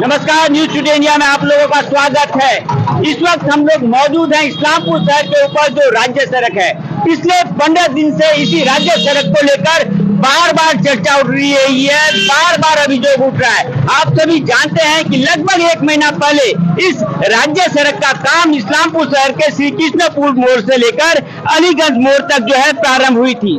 नमस्कार news today India में आप लोगों का स्वागत है। इस वक्त हम लोग मौजूद हैं इस्लामपुर शहर के ऊपर, जो राज्य सड़क है। पिछले पंद्रह दिन से इसी राज्य सड़क को लेकर बार बार चर्चा उठ रही है, ये बार बार अभियोग उठ रहा है। आप सभी जानते हैं कि लगभग एक महीना पहले इस राज्य सड़क का काम इस्लामपुर शहर के श्री कृष्णपुर मोड़ से लेकर अलीगंज मोड़ तक जो है प्रारंभ हुई थी।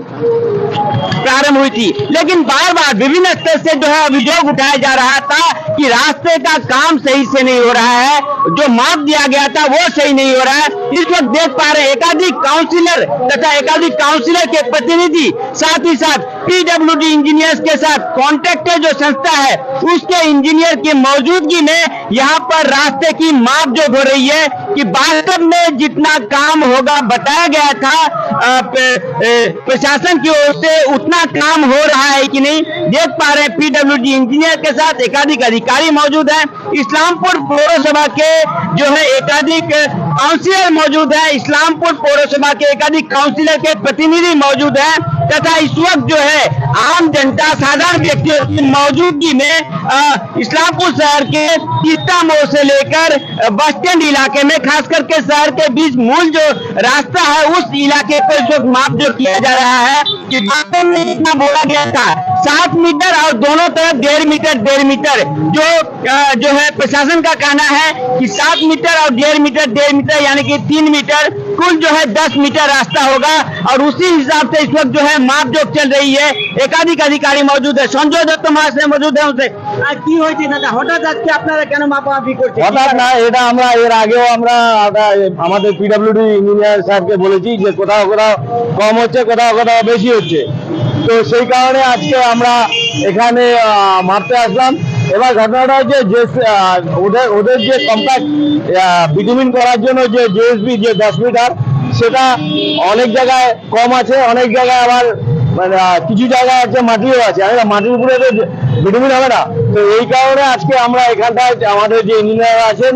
प्रारंभ हुई थी। लेकिन बार बार विभिन्न स्तर से जो है अभियोग उठाया जा रहा था कि रास्ते का काम सही से नहीं हो रहा है, जो माप दिया गया था वो सही नहीं हो रहा है। इस वक्त देख पा रहे एकाधिक काउंसिलर तथा एकाधिक काउंसिलर के प्रतिनिधि, साथ ही साथ पीडब्ल्यूडी इंजीनियर्स के साथ कॉन्ट्रैक्टर जो संस्था है, उसके इंजीनियर की मौजूदगी में यहाँ पर रास्ते की माप जो हो रही है कि वास्तव में जितना काम होगा बताया गया था प्रशासन की ओर से उतना काम हो रहा है कि नहीं? देख पा रहे हैं, पीडब्ल्यूडी इंजीनियर के साथ एकाधिक अधिकारी मौजूद है। इस्लामपुर पौरसभा के जो है एकाधिक काउंसिलर मौजूद है। इस्लामपुर पौरसभा के एकाधिक काउंसिलर के प्रतिनिधि मौजूद है। तथा इस वक्त जो है आम जनता, साधारण व्यक्तियों की मौजूदगी में इस्लामपुर शहर के तीस्ता मोड़ से लेकर बस स्टैंड इलाके में, खास करके शहर के बीच मूल जो रास्ता है, उस इलाके इस वक्त माप जो किया जा रहा है। कि में इतना बोला गया था। सात मीटर और दोनों तरफ़ डेढ़ मीटर डेढ़ मीटर। जो जो है, प्रशासन का कहना है कि सात मीटर और डेढ़ मीटर डेढ़ मीटर, यानी कि तीन मीटर कुल जो है दस मीटर रास्ता होगा और उसी हिसाब से इस वक्त जो है माप जो चल रही है एकाधिक अधिकारी मौजूद है সঞ্জয় দত্ত মহাশয় মজুদ है उनसे আর কি হয়েছে দাদা হঠাৎ আজকে আপনারা কেন মাপামাপি করছেন হঠাৎ না এটা আমরা এর আগেও আমরা আদা- আমাদের পিডব্লিউডি ইঞ্জিনিয়ার সাহেবকে বলেছি যে কোথাও কোথাও কম হচ্ছে কোথাও কোথাও বেশি হচ্ছে তো সেই কারণে আজকে আমরা এখানে আহ, মাপতে আসলাম এবার ঘটনাটা হচ্ছে যে ওদের ওদের যে কম্প্যাক্ট বিটুমিন করার জন্য যে জেএসবি যে দশ মিটার, সেটা অনেক জায়গায় কম আছে, অনেক জায়গায় আবার মানে কিছু জায়গায় আছে, মাটিও আছে। আর, মাটির উপরে তো ভিটামিন হবে না। তো এই কারণে আজকে আমরা এখানটায় আমাদের যে ইঞ্জিনিয়ার আছেন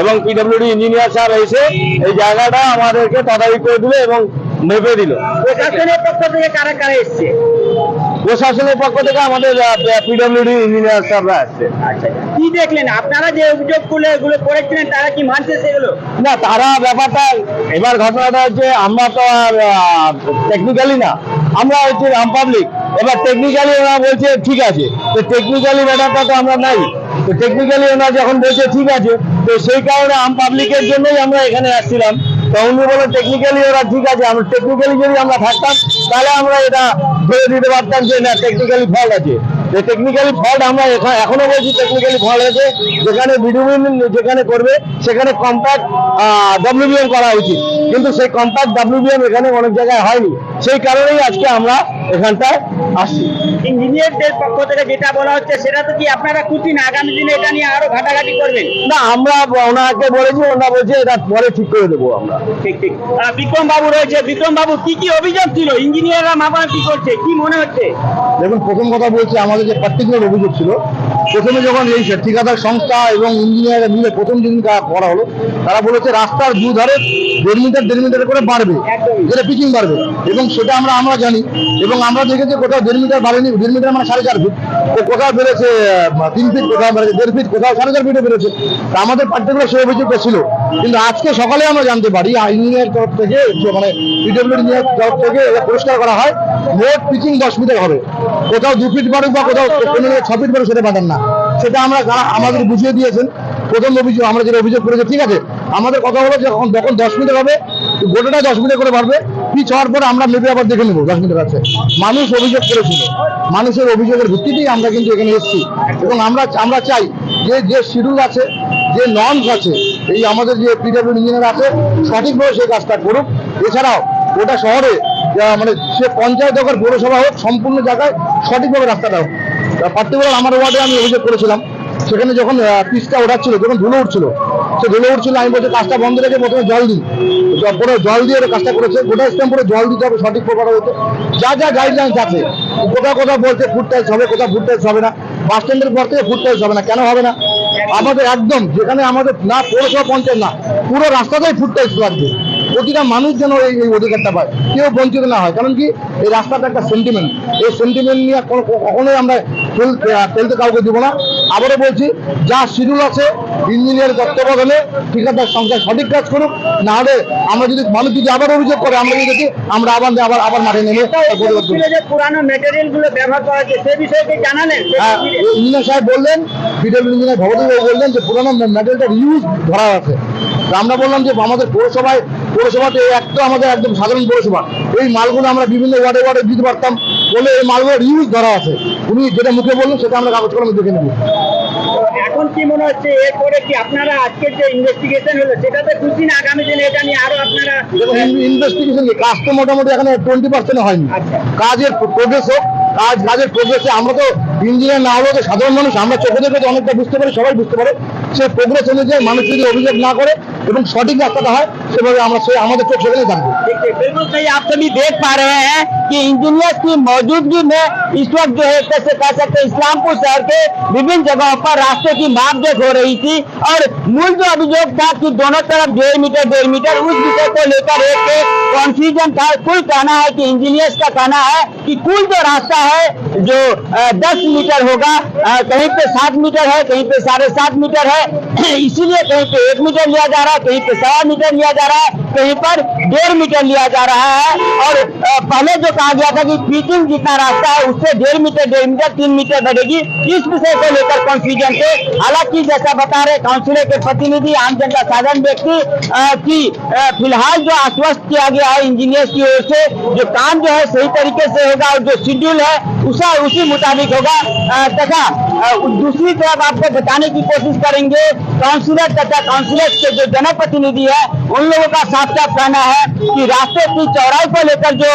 এবং পিডব্লিউডি ইঞ্জিনিয়ার সাহেব এসে এই জায়গাটা আমাদেরকে তদারকি করে দিল এবং মেপে দিল। প্রশাসনের পক্ষ থেকে কারা কারা এসছে? প্রশাসনের পক্ষ থেকে আমাদের পিডব্লিউডি ইঞ্জিনিয়ার সাহেবরা আসছে। আচ্ছা কি দেখলেন? আপনারা যে অভিযোগগুলো এগুলো করেছিলেন তারা কি মানছে সেগুলো? না তারা ব্যাপারটা এবার ঘটনাটা হচ্ছে আমরা তো আর টেকনিক্যালি না আমরা হচ্ছে আম পাবলিক এবার টেকনিক্যালি ওরা বলছে ঠিক আছে। তো টেকনিক্যালি ব্যাপারটা তো আমরা নাই। তো টেকনিক্যালি ওরা যখন বলছে ঠিক আছে তো সেই কারণে আম পাবলিকের জন্যই আমরা এখানে আসছিলাম। তো বলে টেকনিক্যালি ওরা ঠিক আছে, আমরা টেকনিক্যালি যদি আমরা থাকতাম, তাহলে আমরা এটা ধরে দিতে পারতাম যে না টেকনিক্যালি ফল আছে। যে টেকনিক্যালি ফল্ট আমরা এখা- এখনও বলছি টেকনিক্যালি ফল্ট আছে। যেখানে বিডুমিন যেখানে করবে সেখানে কম্প্যাক্ট ডাব্লিউবিএম করা উচিত। কিন্তু সেই কম্প্যাক্ট ডাব্লিউবিএম এখানে অনেক জায়গায় হয়নি। সেই কারণেই আজকে আমরা এখানটায় আসছি। ইঞ্জিনিয়ারদের পক্ষ থেকে যেটা বলা হচ্ছে সেটা তো কি আপনারা খুশি না আগামী দিনে এটা নিয়ে আরও ঘাটাঘাটি করবেন? না আমরা ওনাকে বলেছি ওনারা বলছে এটা পরে ঠিক করে দেবো আমরা। ঠিক ঠিক। বিক্রম বাবু রয়েছে। বিক্রম বাবু কি কি অভিযোগ ছিল? ইঞ্জিনিয়াররা কি করছে কি মনে হচ্ছে? দেখুন, প্রথম কথা বলছি, আমাদের যে পার্টিকুলার অভিযোগ ছিল, প্রথমে যখন এই ঠিকাদার সংস্থা এবং ইঞ্জিনিয়ার মিলে প্রথম দিন কা- করা হলো, তারা বলেছে রাস্তার দুধারে দেড় মিটার দেড় মিটার করে বাড়বে, যেটা পিচিং বাড়বে। এবং সেটা আমরা আমরা জানি, এবং আমরা দেখেছি কোথাও দেড় মিটার বাড়েনি, দেড় মিটার মানে সাড়ে চার ফিট কোথাও বেড়েছে তিন ফিট কোথাও বেড়েছে দেড় ফিট কোথাও সাড়ে চার ফিটে বেড়েছে তা আমাদের পার্টিকুলার অভিযোগটা ছিল কিন্তু আজকে সকালে আমরা জানতে পারি তরফ থেকে মানে তরফ থেকে পরিষ্কার করা হয়। মোট পিচিং দশ মিটার হবে। কোথাও দু ফিট বাড়ুক বা কোথাও জায়গায় ছ ফিট বাড়ুক, সেটা না। সেটা আমরা আমাদের বুঝিয়ে দিয়েছেন, প্রথম অভিযোগ, আমরা যেটা অভিযোগ করেছি, ঠিক আছে? আমাদের কথা হলো যখন যখন দশ মিটার হবে, গোটাটা দশ মিটার করে বাড়বে। পিচ হওয়ার পরে আমরা মেপে আবার দেখে নেব, দশ মিটার আছে মানুষ অভিযোগ করেছিল। মানুষের অভিযোগের ভিত্তিতেই আমরা কিন্তু এখানে এসেছি। এবং আমরা আমরা চাই যে যে শিডিউল আছে, যে নর্মস আছে, এই আমাদের যে পিডব্লিউ ইঞ্জিনিয়ার আছে, সঠিকভাবে সেই কাজটা করুক। এছাড়াও ওটা শহরে মানে সে পঞ্চায়েত হোক আর পৌরসভা হোক, সম্পূর্ণ জায়গায় সঠিকভাবে রাস্তাটা হোক। পার্টিকুলার আমার ওয়ার্ডে আমি অভিযোগ করেছিলাম। সেখানে যখন পিসটা ওঠাচ্ছিল, যখন ধুলো উঠছিল সে ধুলো উঠছিল, আমি বলছি কাজটা বন্ধ রেখে প্রথমে জল দিই। পুরো জল দিয়ে ওরা কাজটা করেছে, গোটা স্ট্যাম্প পুরো জল দিতে হবে, সঠিক প্রকার হতে। যা যা গাইডলাইন্স আছে, কোথাও কোথাও বলছে ফুড টাইলস হবে, কোথাও ফুড টাইলস হবে না। বাস স্ট্যান্ডের পর থেকে ফুড টাইলস হবে না, কেন হবে না? আমাদের একদম, যেখানে আমাদের না পৌরসভা পঞ্চায়েত না, পুরো রাস্তাতেই ফুড টাইলস লাগবে। প্রতিটা মানুষ যেন এই এই অধিকারটা পায়, কেউ বঞ্চিত না হয়। কারণ কি? এই রাস্তাটা একটা সেন্টিমেন্ট এই সেন্টিমেন্ট নিয়ে কখনোই আমরা ফেলতে কাউকে দিব না। আবারও বলছি যা শিডিউল আছে ইঞ্জিনিয়ার তত্ত্বাবধানে ঠিকাদার সংখ্যা সঠিক কাজ করুক না হলে আমরা যদি মানুষ যদি আবার অভিযোগ করে আমরা যদি দেখি আমরা আবার আবার আবার মাঠে নেমে পুরানো মেটেরিয়ালগুলো ব্যবহার করা হচ্ছে সে বিষয়ে জানালেন? হ্যাঁ, ইঞ্জিনিয়ার সাহেব বললেন বিডব্লিউ ইঞ্জিনিয়ার বাবু বললেন যে পুরানো মেটেরিয়ালটা ইউজ ধরা আছে। আমরা বললাম যে আমাদের পৌরসভায় পৌরসভাতে একটা আমাদের একদম সাধারণ পৌরসভা। এই মালগুলো আমরা বিভিন্ন ওয়ার্ডে ওয়ার্ডে দিতে পারতাম। বলে এই মালগুলোর ইউজ ধরা আছে। উনি যেটা মুখে বললেন সেটা আমরা কাগজ কলমে দেখে নেব। এখন কি মনে হচ্ছে এরপরে কি আপনারা আজকের যে ইনভেস্টিগেশন হলো সেটাতে খুশি না আগামী দিনে এটা নিয়ে আরও আপনারা ইনভেস্টিগেশন কাজ তো মোটামুটি এখানে টোয়েন্টি পার্সেন্ট হয়নি। আচ্ছা। কাজের প্রোগ্রেস হোক কাজ কাজের প্রোগ্রেসে আমরা তো ইঞ্জিনিয়ার না হলেও তো সাধারণ মানুষ আমরা চোখে দেখে তো অনেকটা বুঝতে পারি সবাই বুঝতে পারে। সে প্রোগ্রেস অনুযায়ী মানুষ যদি অভিযোগ না করে এবং সঠিক রাস্তাটা হয় সেভাবে আমরা সে আমাদের চোখ সেখানেই থাকবে। बिल्कुल सही आप सभी देख पा रहे हैं कि इंजीनियर्स की मौजूदगी में इस वक्त जो है, कैसे कह सकते इस्लामपुर शहर के विभिन्न जगहों पर रास्ते की माप देख हो रही थी और मूल जो अभियोग था कि दोनों तरफ़ डेढ़ मीटर डेढ़ मीटर, उस विषय को लेकर एक कॉन्फ्यूजन था। कुल कहना है कि इंजीनियर्स का कहना है कि कुल जो रास्ता है, जो दस मीटर होगा कहीं पे सात मीटर है, कहीं पे साढ़े सात मीटर है इसीलिए कहीं पे एक मीटर लिया जा रहा है, कहीं पे सवा मीटर लिया जा रहा है, कहीं पर डेढ़ मीटर लिया जा रहा है। और पहले जो कहा गया था कि फीटिंग जितना रास्ता है, उससे डेढ़ मीटर डेढ़ मीटर, तीन मीटर बढ़ेगी। इस विषय को लेकर कंफ्यूजन थे। हालाँकि जैसा बता रहे काउंसिलर के प्रतिनिधि, आम जनता साधारण व्यक्ति की फ़िलहाल जो आश्वस्त किया गया है इंजीनियर्स की ओर से, जो काम जो है सही तरीके से होगा और जो शेड्यूल है, उसा, उसी मुताबिक होगा। तथा दूसरी तरफ़ आपको बताने की कोशिश करेंगे काउंसिलर तथा काउंसिलर के जो जनप्रतिनिधि है, उन लोगों का साफ़ साफ़ कहना है कि रास्ते की चौड़ाई को लेकर जो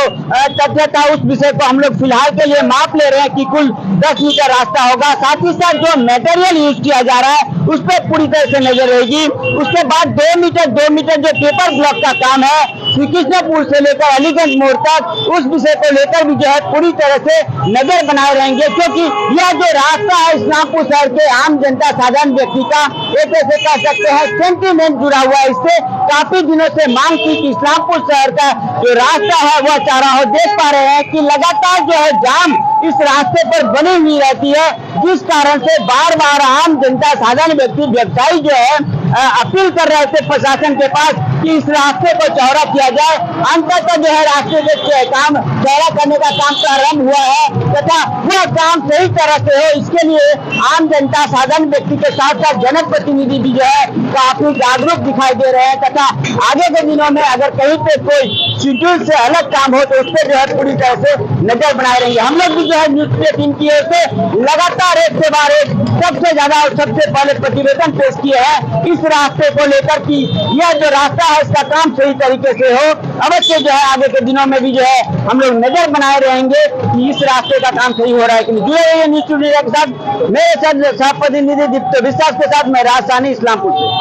तथ्य था उस विषय को हम लोग फ़िलहाल के लिए माप ले रहे हैं कि कुल 10 मीटर रास्ता होगा। साथ ही साथ जो मेटेरियल यूज़ किया जा रहा है, उस पर पूरी तरह से नज़र रहेगी। उसके बाद दो मीटर दो मीटर जो पेपर ब्लॉक का काम है श्री कृष्णपुर से लेकर अलीगंज मोड़ तक उस विषय को लेकर भी जो है पूरी तरह से नज़र बनाए रहेंगे, क्योंकि यह जो रास्ता है इस्लामपुर शहर के आम जनता, साधारण व्यक्ति का, एक ऐसे कह सकते हैं सेंटीमेंट जुड़ा हुआ है इससे। काफ़ी दिनों से मांग थी कि इस्लामपुर शहर का जो रास्ता है, वह चारा हो। देख पा रहे हैं कि लगातार जो है जाम इस रास्ते पर बनी हुई रहती है, जिस कारण से बार बार आम जनता, साधारण व्यक्ति, व्यवसायी जो है अपील कर रहे थे प्रशासन के पास कि इस रास्ते को चौड़ा किया जाए। अंततः जो है के काम चौड़ा करने का काम प्रारंभ हुआ है, तथा वह काम सही तरह से हो, इसके लिए आम जनता, साधारण व्यक्ति के साथ साथ जनप्रतिनिधि भी जो है, काफ़ी जागरूक दिखाई दे रहे हैं, तथा आगे के दिनों में अगर कहीं पे कोई शेड्यूल से अलग काम हो तो उस पर जो है पूरी तरह से नज़र बनाए रहेंगे। हम लोग भी जो है न्यूज़ पे टीम की ओर से लगातार एक से बार एक सबसे ज़्यादा और सबसे पहले प्रतिवेदन पेश किए हैं, इस रास्ते को लेकर कि यह जो रास्ता है इसका काम सही तरीके से हो। अवश्य जो है आगे के दिनों में भी जो है, हम लोग नज़र बनाए रहेंगे कि इस रास्ते का काम सही हो रहा है कि जुड़े रहिए न्यूज़ स्टूडियो के साथ मेरे साथ प्रतिनिधि दीप्त विश्वास के साथ मैं राजधानी इस्लामपुर से।